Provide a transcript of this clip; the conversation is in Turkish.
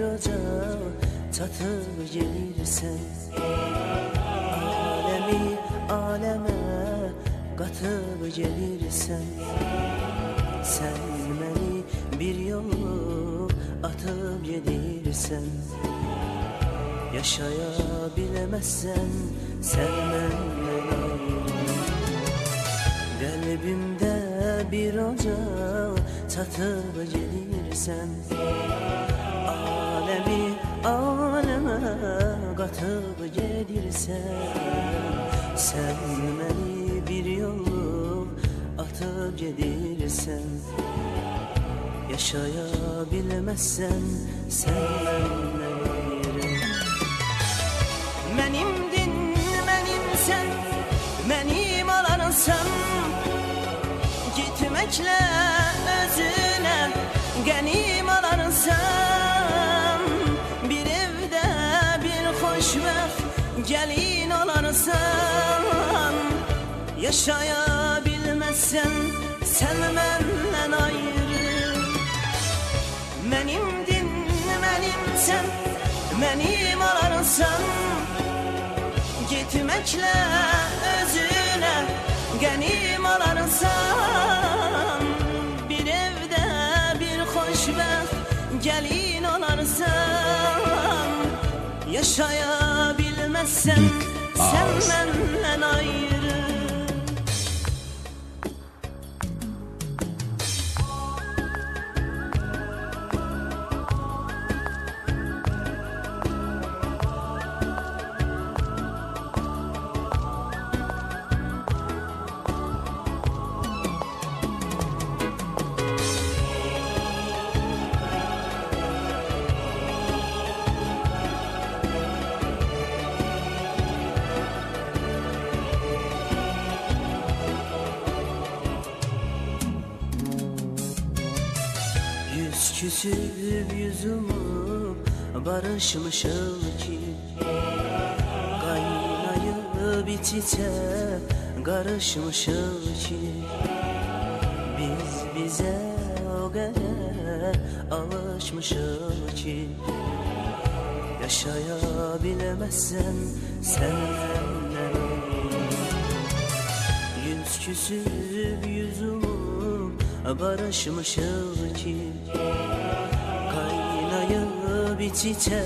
bir ocağa Çatır gelirsen Alemi aleme Katır gelirsen Sen beni bir yol atıp gelirsen Yaşayabilemezsen sen benden ayrı Kalbimde bir ocağa çatıp gelirsen katıp gelirsen Sen beni bir yol atıp gelirsen Yaşayabilemezsen sen benden ayrı Menimdin menim sen Benim alansan Olarsan Yaşayabilmezsen Sen benden ayrı. Menimdin menim sen Benim alarsan Gitmekle özüne Genim alarsan Bir evde bir hoşbext Gelin olarsan Yaşayabilmezsen Big Sen Ağız. benden ayrı küsüp yüz umup barışmışız ki. Kaynayıp iç içe karışmışız ki. Biz bize o kadar alışmışız ki. Yaşayabilemezsen sen Yüz küsüp yüz umup barışmışız ki Kaynayıp iç içe